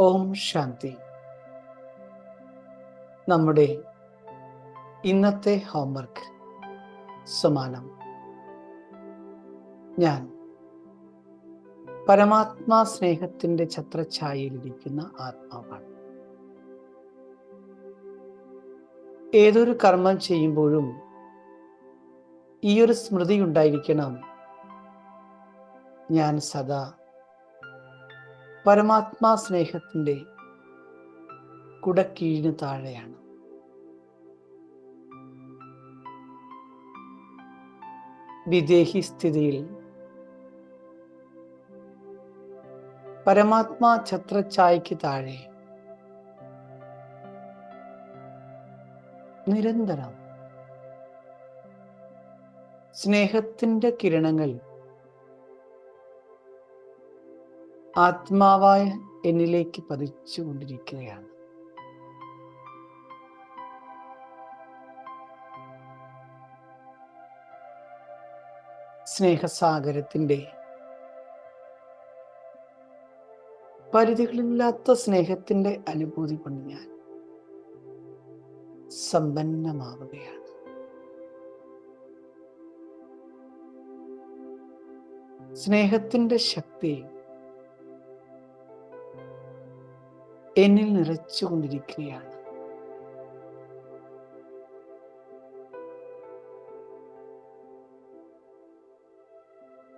ഓം ശാന്തി. നമ്മുടെ ഇന്നത്തെ ഹോംവർക്ക് സമാനം. ഞാൻ പരമാത്മാ സ്നേഹത്തിന്റെ ഛത്രഛായയിലിരിക്കുന്ന ആത്മാവാണ്. ഏതൊരു കർമ്മം ചെയ്യുമ്പോഴും ഈ ഒരു സ്മൃതി ഉണ്ടായിരിക്കണം. ഞാൻ സദാ പരമാത്മാ സ്നേഹത്തിന്റെ കുടക്കീഴിന് താഴെയാണ്. വിദേഹി സ്ഥിതിയിൽ പരമാത്മാ ഛത്രഛായയ്ക്ക് താഴെ നിരന്തരം സ്നേഹത്തിന്റെ കിരണങ്ങൾ ആത്മാവായ എന്നിലേക്ക് പതിച്ചുകൊണ്ടിരിക്കുകയാണ് സ്നേഹസാഗരത്തിന്റെ പരിധികളില്ലാത്ത സ്നേഹത്തിന്റെ അനുഭൂതി കൊണ്ട് ഞാൻ സമ്പന്നമാവുകയാണ്. സ്നേഹത്തിന്റെ ശക്തി എന്നിൽ നിറച്ചുകൊണ്ടിരിക്കുകയാണ്.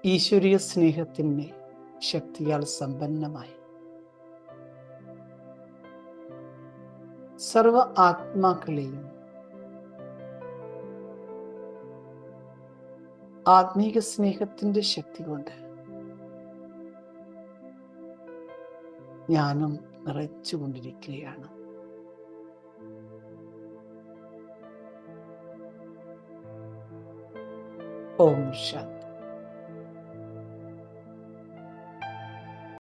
ഈശ്വരീയ സ്നേഹത്തിന്റെ ശക്തിയാൽ സമ്പന്നമായി. സർവ ആത്മാക്കളെയും ആത്മീക സ്നേഹത്തിന്റെ ശക്തി കൊണ്ട് ജ്ഞാനം നിറച്ചുകൊണ്ടിരിക്കുകയാണ്. ഓം ശാന്തി